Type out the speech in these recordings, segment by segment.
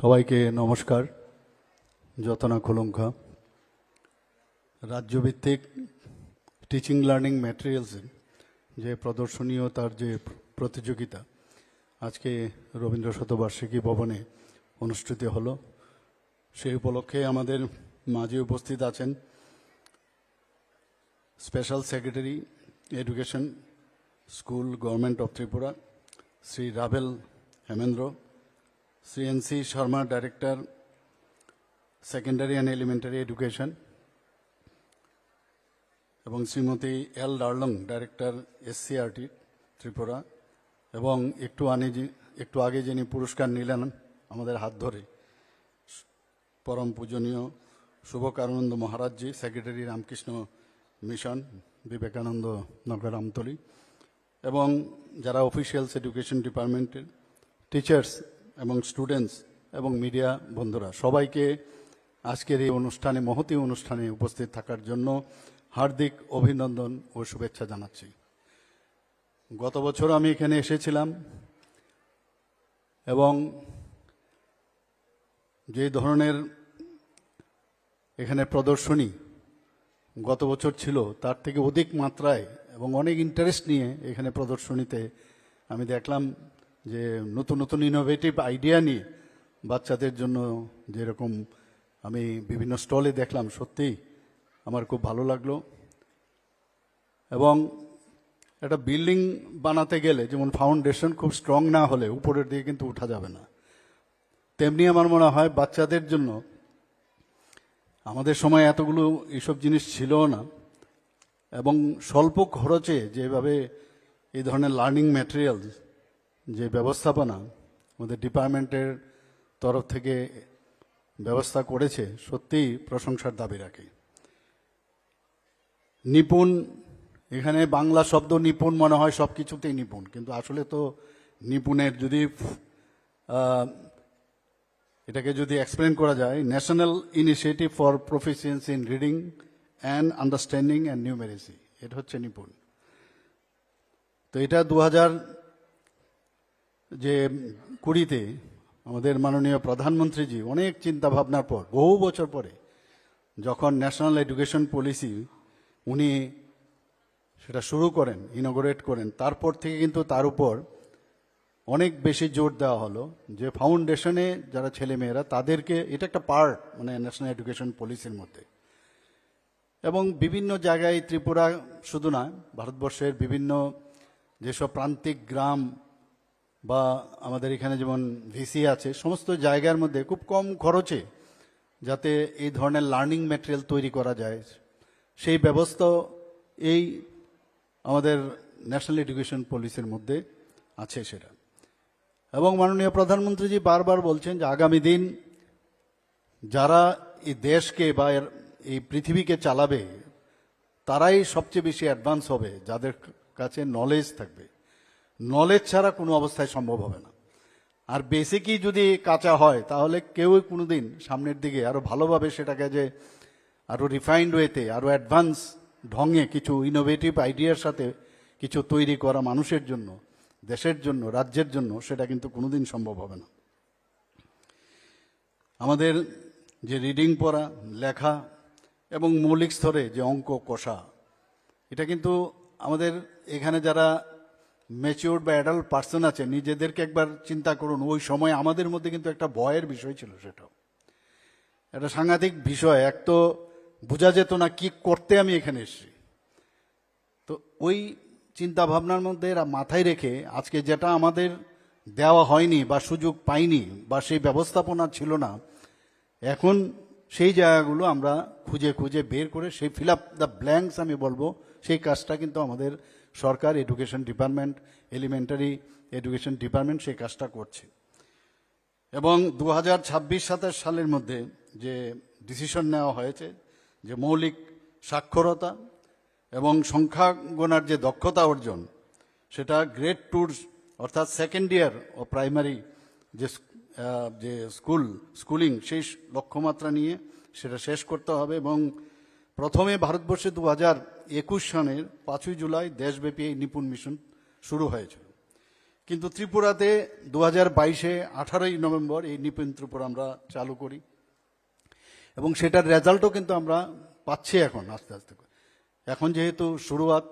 সবাইকে নমস্কার। যতনা খুলুঙ্খা। রাজ্যভিত্তিক teaching learning ম্যাটেরিয়ালসে যে প্রদর্শনী ও তার যে প্রতিযোগিতা, আজকে রবীন্দ্র শতবার্ষিকী ভবনে অনুষ্ঠিত হলো। সেই উপলক্ষে আমাদের মাঝে উপস্থিত আছেন special secretary education school government of Tripura, Shri Ravel Hemendra. Shri N C Sharma director secondary and elementary education এবং Shrimati L Darlong director SCERT Tripura. এবং একটু আনে একটু আগে যিনি পুরস্কার নিলেন আমাদের হাত ধরে, পরম পূজনীয় শুভকারানন্দ মহারাজজি সেক্রেটারি রামকৃষ্ণ মিশন, বিবেকানন্দ নগর আমতলী। এবং যারা অফিসিয়ালস এডুকেশন ডিপার্টমেন্টের টিচার্স এবং স্টুডেন্টস এবং মিডিয়া বন্ধুরা, সবাইকে আজকের এই অনুষ্ঠানে, মহতি অনুষ্ঠানে উপস্থিত থাকার জন্য হার্দিক অভিনন্দন ও শুভেচ্ছা জানাচ্ছি। গত বছর আমি এখানে এসেছিলাম এবং যে ধরনের এখানে প্রদর্শনী গত বছর ছিল, তার থেকে অধিক মাত্রায় এবং অনেক ইন্টারেস্ট নিয়ে এখানে প্রদর্শনীতে আমি দেখলাম যে নতুন নতুন ইনোভেটিভ আইডিয়া নিয়ে বাচ্চাদের জন্য যেরকম আমি বিভিন্ন স্টলে দেখলাম, সত্যিই আমার খুব ভালো লাগল। এবং একটা বিল্ডিং বানাতে গেলে যেমন ফাউন্ডেশন খুব স্ট্রং না হলে উপরের দিকে কিন্তু উঠা যাবে না। তেমনি আমার মনে হয় বাচ্চাদের জন্য আমাদের সময় এতগুলো এইসব জিনিস ছিল না এবং স্বল্প খরচে যেভাবে এই ধরনের লার্নিং ম্যাটেরিয়াল যে ব্যবস্থাপনা আমাদের ডিপার্টমেন্টের তরফ থেকে ব্যবস্থা করেছে, সত্যিই প্রশংসার দাবি রাখে। নিপুণ, এখানে বাংলা শব্দ নিপুণ মনে হয় সব কিছুতেই নিপুণ, কিন্তু আসলে তো নিপুণের যদি এটাকে যদি এক্সপ্লেন করা যায় national initiative for proficiency in reading and understanding and numeracy এটা হচ্ছে নিপুণ। তো এটা দু হাজার যে কুড়িতে আমাদের মাননীয় প্রধানমন্ত্রীজি অনেক চিন্তা ভাবনার পর, বহু বছর পরে, যখন ন্যাশনাল এডুকেশন পলিসি উনি সেটা শুরু করেন ইনোগ্রেট করেন, তারপর থেকে কিন্তু তার উপর অনেক বেশি জোর দেওয়া হলো যে ফাউন্ডেশনে যারা ছেলেমেয়েরা, তাদেরকে এটা একটা পার্ট মানে ন্যাশনাল এডুকেশন পলিসির মধ্যে। এবং বিভিন্ন জায়গায় ত্রিপুরা শুধু না, ভারতবর্ষের বিভিন্ন যেসব প্রান্তিক গ্রাম বা আমাদের এখানে যেমন ভিসি আছে, সমস্ত জায়গার মধ্যে খুব কম খরচে যাতে এই ধরনের লার্নিং ম্যাটেরিয়াল তৈরি করা যায়, সেই ব্যবস্থা এই আমাদের ন্যাশনাল এডুকেশন পলিসির মধ্যে আছে সেটা। এবং মাননীয় প্রধানমন্ত্রীজি বারবার বলছেন যে আগামী দিন যারা এই দেশকে বা এই পৃথিবীকে চালাবে, তারাই সবচেয়ে বেশি অ্যাডভান্স হবে, যাদের কাছে নলেজ থাকবে। নলেজ ছাড়া কোনো অবস্থায় সম্ভব হবে না। আর বেসিকই যদি কাঁচা হয়, তাহলে কেউই কোনোদিন সামনের দিকে আরও ভালোভাবে সেটাকে যে আরও রিফাইন্ড ওয়েতে আরও অ্যাডভান্স ঢঙে কিছু ইনোভেটিভ আইডিয়ার সাথে কিছু তৈরি করা মানুষের জন্য, দেশের জন্য, রাজ্যের জন্য, সেটা কিন্তু কোনোদিন সম্ভব হবে না। আমাদের যে রিডিং পড়া, লেখা এবং মৌলিক স্তরে যে অঙ্ক, কষা, এটা কিন্তু আমাদের এখানে যারা ম্যাচিওর বা অ্যাডাল্ট পার্সন আছে, নিজেদেরকে একবার চিন্তা করুন, ওই সময় আমাদের মধ্যে কিন্তু একটা ভয়ের বিষয় ছিল সেটাও একটা সাংঘাতিক বিষয়, এক তো বোঝা যেত না কি করতে আমি এখানে এসেছি। তো ওই চিন্তা ভাবনার মধ্যে মাথায় রেখে আজকে যেটা আমাদের দেওয়া হয়নি বা সুযোগ পাইনি বা সেই ব্যবস্থাপনা ছিল না, এখন সেই জায়গাগুলো আমরা খুঁজে খুঁজে বের করে, সেই ফিল আপ দ্য ব্ল্যাঙ্কস আমি বলব, সেই কাজটা কিন্তু আমাদের সরকার education department elementary education department সেই কাজটা করছে। এবং দু হাজার ছাব্বিশ সাতাশ সালের মধ্যে যে ডিসিশন নেওয়া হয়েছে, যে মৌলিক সাক্ষরতা এবং সংখ্যা গোনার যে দক্ষতা অর্জন, সেটা গ্রেড টুর অর্থাৎ সেকেন্ড ইয়ার ও প্রাইমারি যে যে স্কুল স্কুলিং সেই লক্ষ্যমাত্রা নিয়ে সেটা শেষ করতে হবে এবং প্রথমে ভারতবর্ষে দু হাজার একুশ সনের পাঁচই জুলাই দেশব্যাপী এই নিপুণ মিশন শুরু হয়েছিল কিন্তু ত্রিপুরাতে দু হাজার বাইশে আঠারোই নভেম্বর এই নিপুণ ত্রিপুরা আমরা চালু করি এবং সেটার রেজাল্টও কিন্তু আমরা পাচ্ছি এখন আস্তে আস্তে করে। এখন যেহেতু শুরুয়াত,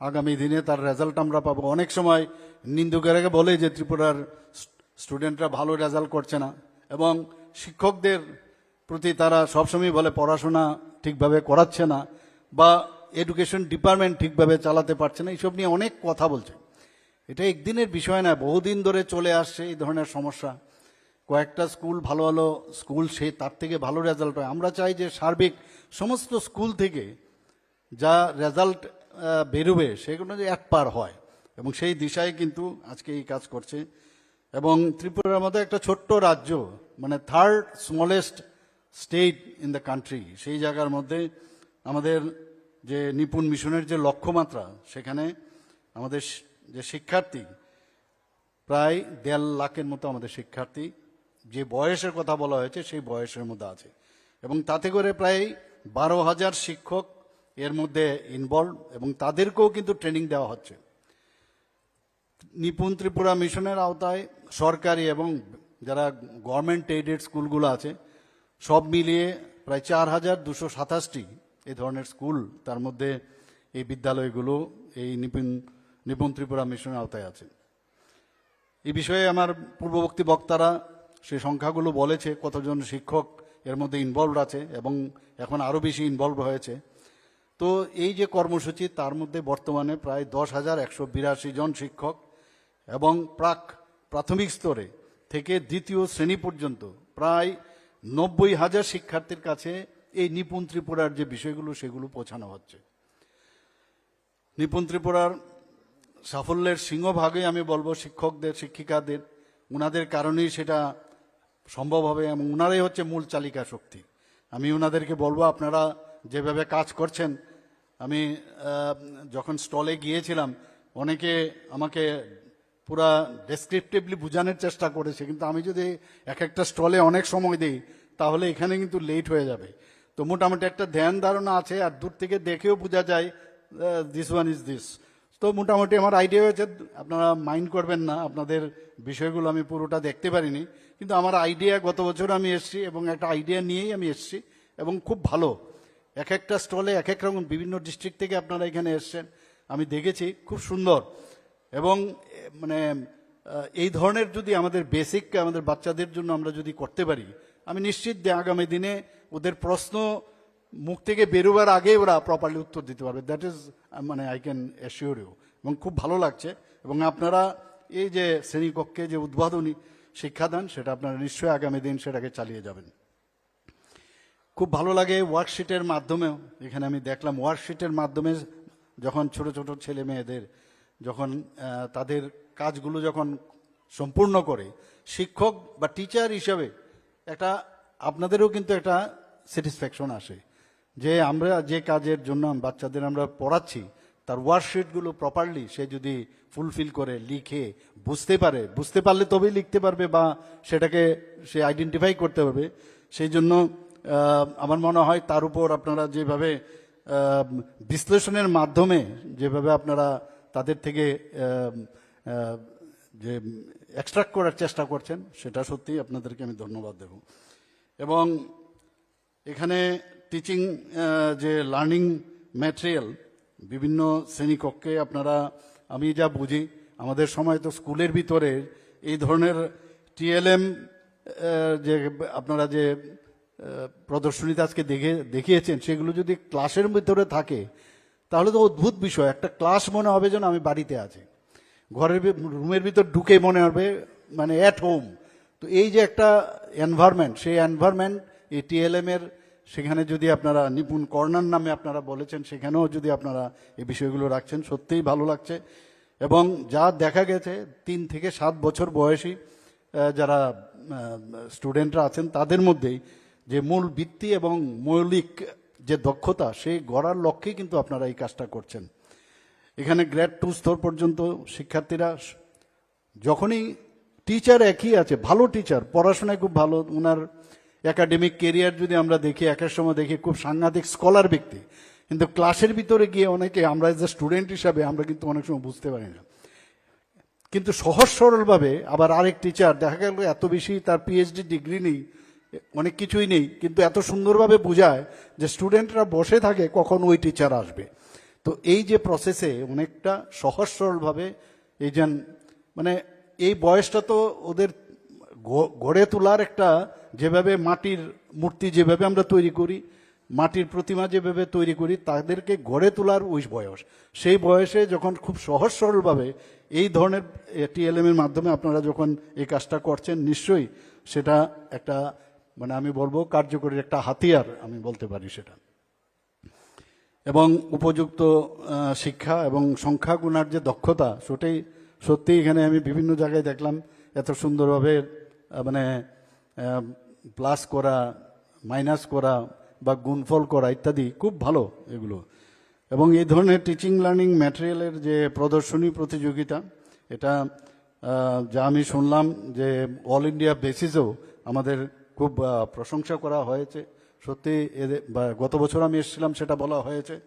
আগামী দিনে তার রেজাল্ট আমরা পাবো অনেক সময় নিন্দুকেরাকে বলে যে ত্রিপুরার স্টুডেন্টরা ভালো রেজাল্ট করছে না এবং শিক্ষকদের প্রতি তারা সবসময় বলে পড়াশোনা ঠিকভাবে করাচ্ছে না বা এডুকেশন ডিপার্টমেন্ট ঠিকভাবে চালাতে পারছে না, এইসব নিয়ে অনেক কথা বলছে। এটা একদিনের বিষয় না, বহুদিন ধরে চলে আসছে এই ধরনের সমস্যা। কয়েকটা স্কুল ভালো ভালো স্কুল সে তার থেকে ভালো রেজাল্ট হয়। আমরা চাই যে সার্বিক সমস্ত স্কুল থেকে যা রেজাল্ট বেরোবে সেগুলো যে এক পার হয়। এবং সেই দিশায় কিন্তু আজকে এই কাজ করছে। এবং ত্রিপুরার মতো একটা ছোট্ট রাজ্য মানে third smallest state in the country সেই জায়গার মধ্যে আমাদের যে নিপুণ মিশনের যে লক্ষ্যমাত্রা, সেখানে আমাদের যে শিক্ষার্থী, প্রায় দেড় লাখের মতো আমাদের শিক্ষার্থী, যে বয়সের কথা বলা হয়েছে, সেই বয়সের মধ্যে আছে। এবং তাতে করে প্রায় বারো হাজার শিক্ষক এর মধ্যে ইনভলভ এবং তাদেরকেও কিন্তু ট্রেনিং দেওয়া হচ্ছে। নিপুণ ত্রিপুরা মিশনের আওতায় সরকারি এবং যারা গভর্নমেন্ট এইডেড স্কুলগুলো আছে সব মিলিয়ে প্রায় চার হাজার দুশো সাতাশটি এই ধরনের স্কুল তার মধ্যে এই বিদ্যালয়গুলো এই নিপুণ নিপুণ ত্রিপুরা মিশনের আওতায় আছে। এই বিষয়ে আমার পূর্ববর্তী বক্তারা সে সংখ্যাগুলো বলেছে, কতজন শিক্ষক এর মধ্যে ইনভলভ আছে এবং এখন আরও বেশি ইনভলভ হয়েছে। তো এই যে কর্মসূচি, তার মধ্যে বর্তমানে প্রায় দশ হাজার একশো বিরাশি জন শিক্ষক এবং প্রাক প্রাথমিক স্তরে থেকে দ্বিতীয় শ্রেণি পর্যন্ত প্রায় নব্বই হাজার শিক্ষার্থীর কাছে এই নিপুণ ত্রিপুরার যে বিষয়গুলো, সেগুলো পৌঁছানো হচ্ছে। নিপুণ ত্রিপুরার সাফল্যের সিংহভাগে আমি বলব শিক্ষকদের, শিক্ষিকাদের। উনাদের কারণেই সেটা সম্ভব হবে এবং উনারাই হচ্ছে মূল চালিকা শক্তি। আমি উনাদেরকে বলব, আপনারা যেভাবে কাজ করছেন, আমি যখন স্টলে গিয়েছিলাম, অনেকে আমাকে পুরা ডেসক্রিপটিভলি বোঝানোর চেষ্টা করেছে, কিন্তু আমি যদি এক একটা স্টলে অনেক সময় দিই, তাহলে এখানে কিন্তু লেট হয়ে যাবে। তো মোটামুটি একটা ধ্যান ধারণা আছে, আর দূর থেকে দেখেও বোঝা যায় দিস ওয়ান ইজ দিস তো মোটামুটি আমার আইডিয়া হয়েছে, আপনারা মাইন্ড করবেন না, আপনাদের বিষয়গুলো আমি পুরোটা দেখতে পারিনি, কিন্তু আমার আইডিয়া গত বছর আমি এসেছি, এবং একটা আইডিয়া নিয়েই আমি এসেছি, এবং খুব ভালো। এক একটা স্টলে এক এক রকম বিভিন্ন ডিস্ট্রিক্ট থেকে আপনারা এখানে এসছেন, আমি দেখেছি, খুব সুন্দর। এবং মানে এই ধরনের যদি আমাদের বেসিক আমাদের বাচ্চাদের জন্য আমরা যদি করতে পারি, আমি নিশ্চিত যে আগামী দিনে ওদের প্রশ্ন মুখ থেকে বেরোবার আগে ওরা প্রপারলি উত্তর দিতে পারবে। দ্যাট ইজ মানে আই ক্যান অ্যাসিওর ইউ এবং খুব ভালো লাগছে। এবং আপনারা এই যে শ্রেণীকক্ষে যে উদ্বোধনী শিক্ষাদান, সেটা আপনারা নিশ্চয়ই আগামী দিন সেটাকে চালিয়ে যাবেন। খুব ভালো লাগে ওয়ার্কশিটের মাধ্যমেও। এখানে আমি দেখলাম ওয়ার্কশিটের মাধ্যমে যখন ছোট ছোট ছেলে মেয়েদের যখন তাদের কাজগুলো যখন সম্পূর্ণ করে, শিক্ষক বা টিচার হিসাবে একটা, আপনাদেরও কিন্তু একটা স্যাটিসফ্যাকশন আসে যে আমরা যে কাজের জন্য বাচ্চাদের আমরা পড়াচ্ছি, তার ওয়ার্কশিটগুলো প্রপারলি সে যদি ফুলফিল করে, লিখে, বুঝতে পারে, বুঝতে পারলে তবেই লিখতে পারবে বা সেটাকে সে আইডেন্টিফাই করতে পারবে, সেই জন্য আমার মনে হয় তার উপর আপনারা যেভাবে বিশ্লেষণের মাধ্যমে যেভাবে আপনারা তাদের থেকে যে এক্সট্রাক্ট করার চেষ্টা করছেন, সেটা সত্যি আপনাদেরকে আমি ধন্যবাদ দেব। এবং এখানে টিচিং যে লার্নিং ম্যাটেরিয়াল বিভিন্ন শ্রেণীকক্ষে আপনারা, আমি যা বুঝি, আমাদের সময় তো স্কুলের ভিতরে এই ধরনের টিএলএম যে আপনারা যে প্রদর্শনীতে আজকে দেখে, দেখিয়েছেন, সেগুলো যদি ক্লাসের ভিতরে থাকে তাহলে তো অদ্ভুত বিষয়। একটা ক্লাস মনে হবে যেন আমি বাড়িতে আছি। ঘরের রুমের ভিতর ঢুকে মনে হবে মানে অ্যাট হোম তো এই যে একটা এনভায়রনমেন্ট সেই এনভায়রনমেন্ট এই টিএলএম এর, সেখানে যদি আপনারা নিপুণ কর্নার নামে আপনারা বলেছেন, সেখানেও যদি আপনারা এই বিষয়গুলো রাখছেন, সত্যিই ভালো লাগছে। এবং যা দেখা গেছে, তিন থেকে সাত বছর বয়সী যারা স্টুডেন্টরা আছেন, তাদের মধ্যেই যে মূল বৃত্তি এবং মৌলিক যে দক্ষতা, সেই গড়ার লক্ষ্যেই কিন্তু আপনারা এই কাজটা করছেন। এখানে গ্রেড টু স্তর পর্যন্ত শিক্ষার্থীরা যখনই টিচার একই আছে, ভালো টিচার, পড়াশোনায় খুব ভালো ওনার একাডেমিক কেরিয়ার যদি আমরা দেখি, একের সময় দেখি, খুব সাংঘাতিক স্কলার ব্যক্তি। কিন্তু ক্লাসের ভিতরে গিয়ে অনেকে, আমরা এজ এ স্টুডেন্ট হিসাবে আমরা কিন্তু অনেক সময় বুঝতে পারি না। কিন্তু সহজ সরলভাবে আবার আরেক টিচার দেখা গেল এত বেশি তার পিএইচডি ডিগ্রি নেই অনেক কিছুই নেই, কিন্তু এত সুন্দরভাবে বোঝায় যে স্টুডেন্টরা বসে থাকে কখন ওই টিচার আসবে। তো এই যে প্রসেসে অনেকটা সহজ সরলভাবে এই যেন মানে এই বয়সটা তো ওদের গড়ে তোলার একটা যেভাবে মাটির মূর্তি যেভাবে আমরা তৈরি করি, মাটির প্রতিমা যেভাবে তৈরি করি, তাদেরকে গড়ে তোলার ওই বয়স। সেই বয়সে যখন খুব সহজ সরলভাবে এই ধরনের টিএলএম এর মাধ্যমে আপনারা যখন এই কাজটা করছেন, নিশ্চয়ই সেটা একটা মানে আমি বলব কার্যকরী একটা হাতিয়ার, আমি বলতে পারি সেটা। এবং উপযুক্ত শিক্ষা এবং সংখ্যা গুণার যে দক্ষতা, সেটাই সত্যি এখানে আমি বিভিন্ন জায়গায় দেখলাম, এত সুন্দরভাবে মানে প্লাস করা, মাইনাস করা বা গুণফল করা ইত্যাদি খুব ভালো এগুলো। এবং এই ধরনের টিচিং লার্নিং ম্যাটেরিয়ালের যে প্রদর্শনী প্রতিযোগিতা, এটা যা আমি শুনলাম যে অল ইন্ডিয়া বেসিসেও আমাদের খুব প্রশংসা করা হয়েছে। সত্যি এদের গত বছর আমি এসেছিলাম, সেটা বলা হয়েছে।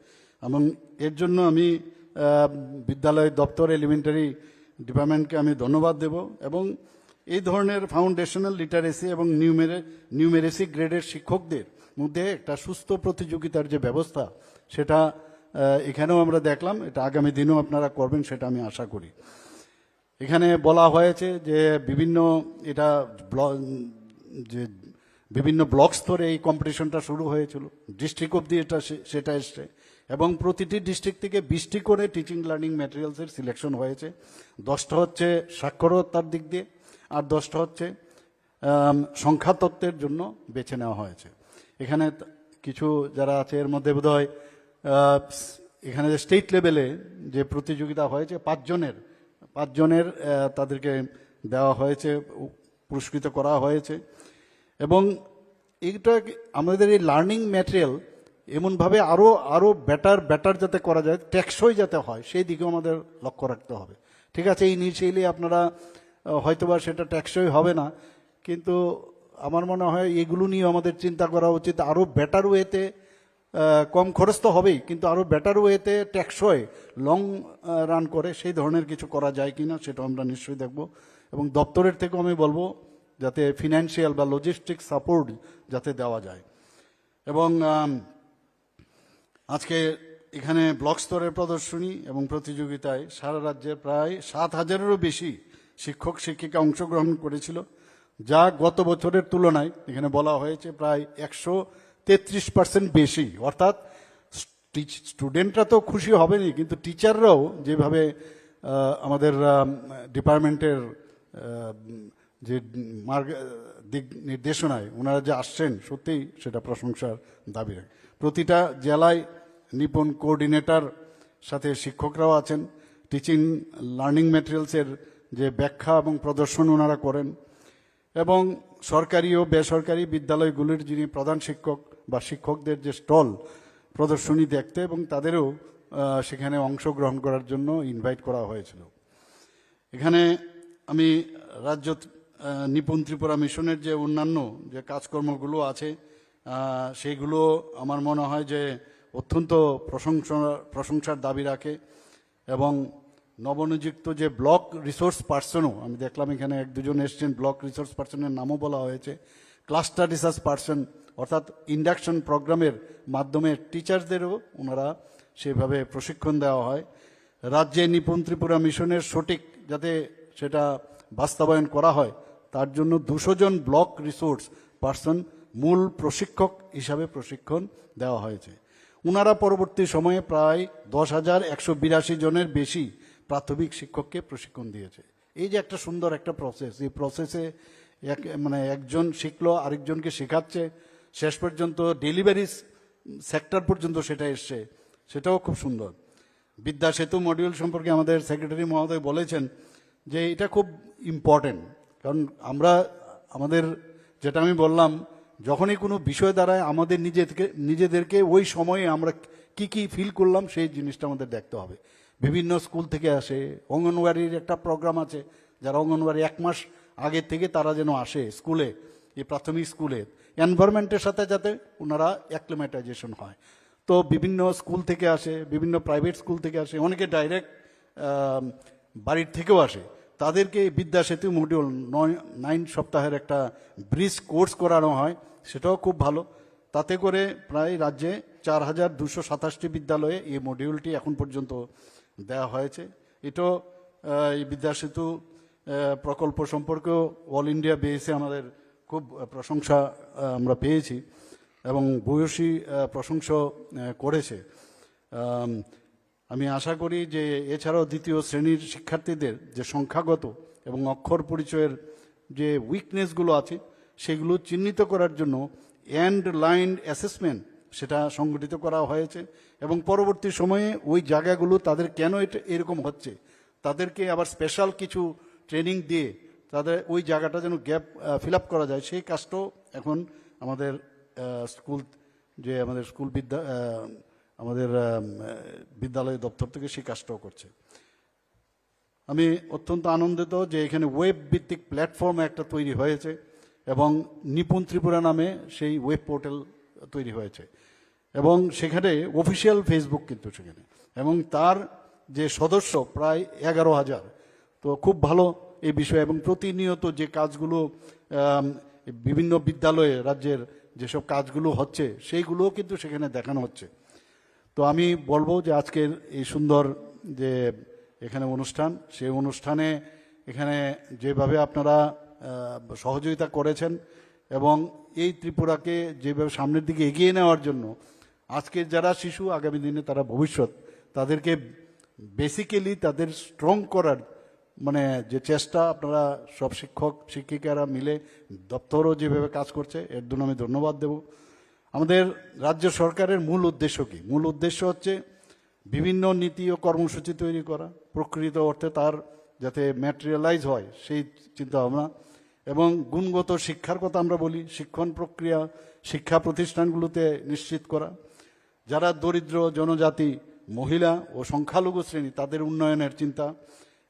এবং এর জন্য আমি বিদ্যালয় দপ্তর এলিমেন্টারি ডিপার্টমেন্টকে আমি ধন্যবাদ দেব এবং এই ধরনের ফাউন্ডেশনাল লিটারেসি এবং নিউমেরে, নিউমেরেসি গ্রেডের শিক্ষকদের মধ্যে একটা সুস্থ প্রতিযোগিতার যে ব্যবস্থা, সেটা এখানেও আমরা দেখলাম, এটা আগামী দিনেও আপনারা করবেন, সেটা আমি আশা করি। এখানে বলা হয়েছে যে বিভিন্ন, এটা ব্ল- যে বিভিন্ন ব্লক স্তরে এই কম্পিটিশনটা শুরু হয়েছিল। ডিস্ট্রিক্ট অব্দি এটা সেটা এসছে। এবং প্রতিটি ডিস্ট্রিক্ট থেকে বিশটি করে টিচিং লার্নিং ম্যাটেরিয়ালসের সিলেকশন হয়েছে। দশটা হচ্ছে সাক্ষরতার দিক দিয়ে আর দশটা হচ্ছে আম, সংখ্যা তত্ত্বের জন্য বেছে নেওয়া হয়েছে। এখানে কিছু যারা আছে এর মধ্যে বোধহয় এখানে যে স্টেট লেভেলে যে প্রতিযোগিতা হয়েছে পাঁচজনের পাঁচজনের তাদেরকে দেওয়া হয়েছে পুরস্কৃত করা হয়েছে। এবং এইটা আমাদের এই লার্নিং ম্যাটেরিয়াল এমনভাবে আরও আরও বেটার বেটার যাতে করা যায়, টেকসই যাতে হয়, সেই দিকেও আমাদের লক্ষ্য রাখতে হবে। ঠিক আছে, এই ইনিশিয়ালি আপনারা হয়তোবা সেটা টেকসই হবে না, কিন্তু আমার মনে হয় এগুলো নিয়ে আমাদের চিন্তা করা উচিত। আরও বেটার ওয়েতে কম খরচ তো হবেই, কিন্তু আরও বেটার ওয়েতে টেকসই লং রান করে সেই ধরনের কিছু করা যায় কিনা সেটা আমরা নিশ্চয়ই দেখব। এবং দপ্তরের থেকেও আমি বলব যাতে ফিনান্সিয়াল বা লজিস্টিক সাপোর্ট যাতে দেওয়া যায়। এবং আজকে এখানে ব্লক স্তরের প্রদর্শনী এবং প্রতিযোগিতায় সারা রাজ্যে প্রায় সাত হাজারেরও বেশি শিক্ষক, শিক্ষিকা অংশগ্রহণ করেছিল, যা গত বছরের তুলনায়, এখানে বলা হয়েছে প্রায় একশো তেত্রিশ পার্সেন্ট বেশি। অর্থাৎ স্টুডেন্টরা তো খুশি হবেনি কিন্তু টিচাররাও যেভাবে আমাদের ডিপার্টমেন্টের যে মার্গ, দিক নির্দেশনায় ওনারা যে আসছেন, সত্যিই সেটা প্রশংসার দাবি রাখে। প্রতিটা জেলায় নিপুণ কোঅর্ডিনেটর, সাথে শিক্ষকরাও আছেন, টিচিং, লার্নিং ম্যাটেরিয়ালসের যে ব্যাখ্যা এবং প্রদর্শন ওনারা করেন, এবং সরকারি ও বেসরকারি বিদ্যালয়গুলির যিনি প্রধান শিক্ষক বা শিক্ষকদের যে স্টল প্রদর্শনী দেখতে এবং তাদেরও সেখানে অংশগ্রহণ করার জন্য ইনভাইট করা হয়েছিল। এখানে আমি রাজ্য নিপুণ ত্রিপুরা মিশনের যে অন্যান্য যে কাজকর্মগুলো আছে আহ, সেইগুলো আমার মনে হয় যে অত্যন্ত প্রশংসা প্রশংসার দাবি রাখে এবং নবনিযুক্ত যে ব্লক রিসোর্স পার্সনও আমি দেখলাম এখানে এক দুজন এসছেন ব্লক রিসোর্স পার্সনের নামও বলা হয়েছে ক্লাস্টার রিসার্চ পার্সন অর্থাৎ ইন্ডাকশন প্রোগ্রামের মাধ্যমে টিচারদেরও ওনারা সেভাবে প্রশিক্ষণ দেওয়া হয়। রাজ্যে নিপুণ ত্রিপুরা মিশনের সঠিক যাতে সেটা বাস্তবায়ন করা হয় তার জন্য দুশো জন ব্লক রিসোর্স পার্সন মূল প্রশিক্ষক হিসাবে প্রশিক্ষণ দেওয়া হয়েছে। ওনারা পরবর্তী সময়ে প্রায় দশ হাজার একশো বিরাশি জনের বেশি প্রাথমিক শিক্ষককে প্রশিক্ষণ দিয়েছে। এই যে একটা সুন্দর একটা প্রসেস এই প্রসেসে এক মানে একজন শিখলো, আরেকজনকে শেখাচ্ছে, শেষ পর্যন্ত ডেলিভারি সেক্টর পর্যন্ত সেটা এসছে, সেটাও খুব সুন্দর। বিদ্যা সেতু মডিউল সম্পর্কে আমাদের সেক্রেটারি মহোদয় বলেছেন যে এটা খুব ইম্পর্টেন্ট কারণ আমরা, আমাদের যেটা আমি বললাম, যখনই কোনো বিষয় দাঁড়ায় আমাদের নিজেদেরকে নিজেদেরকে ওই সময়ে আমরা কি কি ফিল করলাম, সেই জিনিসটা আমাদের দেখতে হবে। বিভিন্ন স্কুল থেকে আসে, অঙ্গনওয়াড়ির একটা প্রোগ্রাম আছে, যারা অঙ্গনওয়াড়ি এক মাস আগে থেকে তারা যেন আসে স্কুলে এই প্রাথমিক স্কুলে এনভায়রনমেন্টের সাথে যাতে ওনারা অ্যাক্লিমেটাইজেশন হয়। তো বিভিন্ন স্কুল থেকে আসে, বিভিন্ন প্রাইভেট স্কুল থেকে আসে, অনেকে ডাইরেক্ট বাড়ির থেকেও আসে। তাদেরকে বিদ্যা সেতু মডিউল নয়, নাইন সপ্তাহের একটা ব্রিজ কোর্স করানো হয়, সেটাও খুব ভালো। তাতে করে প্রায় রাজ্যে চার হাজার দুশো সাতাশটি বিদ্যালয়ে এই মডিউলটি এখন পর্যন্ত দেওয়া হয়েছে। এটাও এই বিদ্যা সেতু প্রকল্প সম্পর্কেও অল ইন্ডিয়া বেসে আমাদের খুব প্রশংসা আমরা পেয়েছি এবং ভূয়সী প্রশংসা করেছে। আম, আশা করি যে এছাড়াও দ্বিতীয় শ্রেণির শিক্ষার্থীদের যে সংখ্যাগত এবং অক্ষর পরিচয়ের যে উইকনেসগুলো আছে সেগুলো চিহ্নিত করার জন্য অ্যান্ড লাইন অ্যাসেসমেন্ট সেটা সংগঠিত করা হয়েছে এবং পরবর্তী সময়ে ওই জায়গাগুলো তাদের কেন এটা এরকম হচ্ছে? তাদেরকে আবার স্পেশাল কিছু ট্রেনিং দিয়ে তাদের ওই জায়গাটা যেন গ্যাপ ফিল করা যায় সেই কাজটাও এখন আমাদের স্কুল যে আমাদের স্কুল বিদ্যা আমাদের বিদ্যালয় দপ্তর থেকে সেই কাজটাও করছে। আমি অত্যন্ত আনন্দিত যে এখানে ওয়েব ভিত্তিক প্ল্যাটফর্ম একটা তৈরি হয়েছে এবং নিপুণ ত্রিপুরা নামে সেই ওয়েব পোর্টাল তৈরি হয়েছে। এবং সেখানে অফিসিয়াল ফেসবুক কিন্তু সেখানে। এবং তার যে সদস্য প্রায় এগারো হাজার। তো খুব ভালো এই বিষয়ে এবং প্রতিনিয়ত যে কাজগুলো বিভিন্ন বিদ্যালয়ে, রাজ্যের যেসব কাজগুলো হচ্ছে, সেইগুলোও কিন্তু সেখানে দেখানো হচ্ছে। তো আমি বলব যে আজকের এই সুন্দর যে এখানে অনুষ্ঠান, সেই অনুষ্ঠানে এখানে যেভাবে আপনারা সহযোগিতা করেছেন এবং এই ত্রিপুরাকে যেভাবে সামনের দিকে এগিয়ে নেওয়ার জন্য আজকের যারা শিশু, আগামী দিনে তারা ভবিষ্যৎ, তাদেরকে বেসিক্যালি তাদের স্ট্রং করার মানে যে চেষ্টা আপনারা সব শিক্ষক, শিক্ষিকারা মিলে দপ্তরও যেভাবে কাজ করছে, এর জন্য আমি ধন্যবাদ দেব। আমাদের রাজ্য সরকারের মূল উদ্দেশ্য কি? মূল উদ্দেশ্য হচ্ছে বিভিন্ন নীতি ও কর্মসূচি তৈরি করা, প্রকৃত অর্থে তার যাতে ম্যাটেরিয়ালাইজ হয় সেই চিন্তা ভাবনা এবং গুণগত শিক্ষার কথা আমরা বলি, শিক্ষণ প্রক্রিয়া, শিক্ষা প্রতিষ্ঠানগুলোতে নিশ্চিত করা। যারা দরিদ্র জনজাতি, মহিলা ও সংখ্যালঘু শ্রেণি, তাদের উন্নয়নের চিন্তা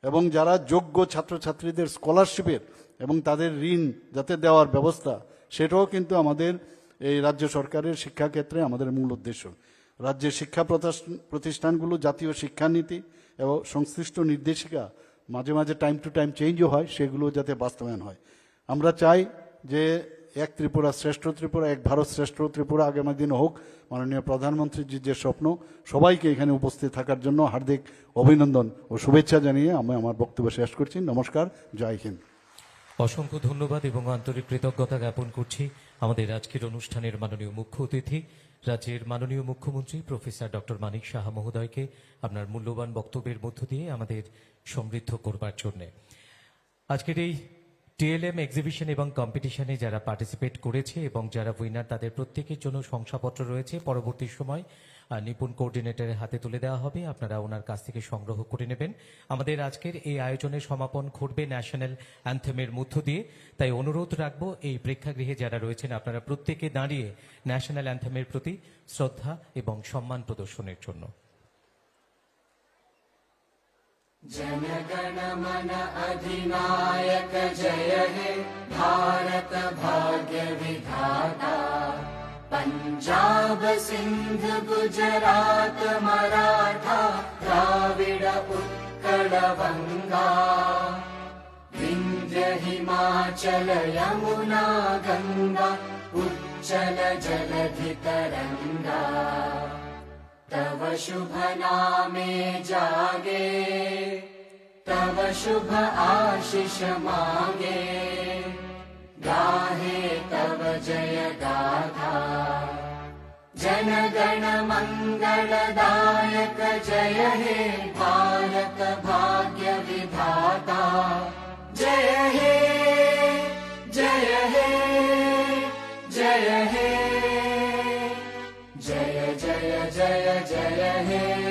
এবং যারা যোগ্য ছাত্রছাত্রীদের স্কলারশিপের এবং তাদের ঋণ যাতে দেওয়ার ব্যবস্থা, সেটাও কিন্তু আমাদের এই রাজ্য সরকারের শিক্ষাক্ষেত্রে আমাদের মূল উদ্দেশ্য। রাজ্যের শিক্ষা প্রতিষ্ঠান- প্রতিষ্ঠানগুলো জাতীয় শিক্ষানীতি এবং সংশ্লিষ্ট নির্দেশিকা মাঝে মাঝে টাইম টু টাইম চেঞ্জও হয় সেগুলো যাতে বাস্তবায়ন হয়। আমরা চাই যে এক ত্রিপুরা শ্রেষ্ঠ ত্রিপুরা, এক ভারত শ্রেষ্ঠ ত্রিপুরা আগামী দিন হোক। মাননীয় প্রধানমন্ত্রীর যে স্বপ্ন, সবাইকে এখানে উপস্থিত থাকার জন্য হার্দিক অভিনন্দন ও শুভেচ্ছা জানিয়ে আমি আমার বক্তব্য শেষ করছি। নমস্কার, জয় হিন্দ। অসংখ্য ধন্যবাদ এবং আন্তরিক কৃতজ্ঞতা জ্ঞাপন করছি। আমাদের আজকের অনুষ্ঠানের মাননীয় মুখ্য অতিথি, রাজ্যের মাননীয় মুখ্যমন্ত্রী প্রফেসর ডক্টর মানিক সাহা মহোদয়কে আপনার মূল্যবান বক্তব্যের মধ্য দিয়ে আমাদের সমৃদ্ধ করবার জন্যে। আজকের এই টিএলএম এক্সিবিশন এবং কম্পিটিশনে যারা পার্টিসিপেট করেছে এবং যারা উইনার তাদের প্রত্যেকের জন্য শংসাপত্র রয়েছে। পরবর্তী সময় নিপুণ কোঅর্ডিনেটরের হাতে তুলে দেওয়া হবে আপনারা ওনার কাছ থেকে সংগ্রহ করে নেবেন আমাদের আজকের এই আয়োজনের সমাপন ঘটবে ন্যাশনাল অ্যান্থেমের মধ্য দিয়ে তাই অনুরোধ রাখবো এই প্রেক্ষাগৃহে যারা রয়েছেন আপনারা প্রত্যেকে দাঁড়িয়ে ন্যাশনাল অ্যান্থেমের প্রতি শ্রদ্ধা এবং সম্মান প্রদর্শনের জন্য जनगण मन अधिनायक जय हे भारत भाग्य विधाता पञ्जाब सिन्ध गुजरात मराठा द्राविड उत्कल बङ्गा विन्ध्य हिमाचल यमुना गङ्गा उच्चल जलधितरङ्गा तव शुभ नामे जागे तव शुभ आशिष मागे। गाहे तव जय गाथा जनगणमङ्गलदायक जय हे भायक भाग्यविधाता जय हे जय हे जय हे जय जय जय जय हे